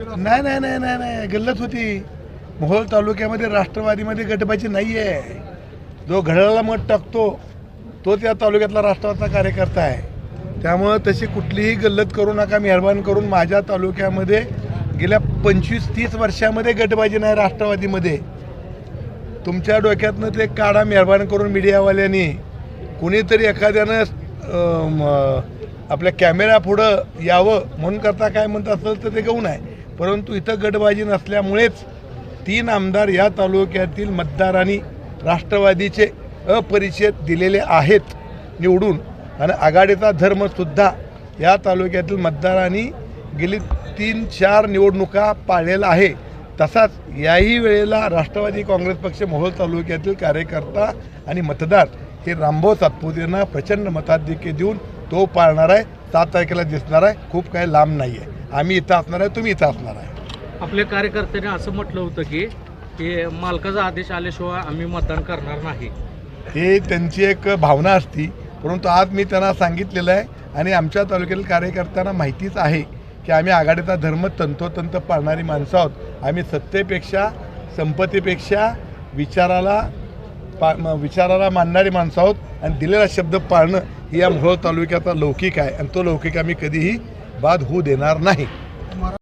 नाही नाही नाही नाही नाही. गल्लत होती. मोहोळ तालुक्यामध्ये राष्ट्रवादीमध्ये गटबाजी नाही आहे जो घड्याळाला मत टाकतो तो त्या तालुक्यातला राष्ट्रवादीचा कार्यकर्ता आहे. त्यामुळं तशी कुठलीही गल्लत करू नका मेहरबान करून माझ्या तालुक्यामध्ये गेल्या पंचवीस तीस वर्षामध्ये गटबाजी नाही राष्ट्रवादीमध्ये. तुमच्या डोक्यातनं ते काढा मेहरबान करून मीडियावाल्यांनी. कुणीतरी एखाद्यानं आपल्या कॅमेरा पुढं यावं म्हणून करता काय म्हणत असेल तर ते गहू आहे परंतु इथं गटबाजी नसल्यामुळेच तीन आमदार या तालुक्यातील मतदारांनी राष्ट्रवादीचे अपरिचित दिलेले आहेत निवडून. आणि आघाडीचा धर्मसुद्धा या तालुक्यातील मतदारांनी गेली तीन चार निवडणुका पाळलेला आहे. तसाच याही वेळेला राष्ट्रवादी काँग्रेस पक्ष मोहोळ तालुक्यातील कार्यकर्ता आणि मतदार हे रामभाऊ सातपुतेंना प्रचंड मताधिक्य देऊन तो पाळणार आहे. सात तारखेला दिसणार आहे. खूप काही लांब नाही आहे आम्ही इथं असणार आहे तुम्ही इथं असणार आहे. आपल्या कार्यकर्त्याने असं म्हटलं होतं की की मालकाचा आदेश आल्याशिवाय आम्ही मतदान करणार नाही. हे त्यांची एक भावना असती परंतु आज मी त्यांना सांगितलेलं आहे आणि आमच्या तालुक्यातील कार्यकर्त्यांना माहितीच आहे की आम्ही आघाडीचा धर्म तंतोतंत पाळणारी माणसं आहोत. आम्ही सत्तेपेक्षा संपत्तीपेक्षा विचाराला पा विचाराला मानणारी माणसं आहोत आणि दिलेला शब्द पाळणं ही या मोहोळ तालुक्याचा लौकिक आहे. आणि तो लौकिक आम्ही कधीही बाद होऊ देणार नाही.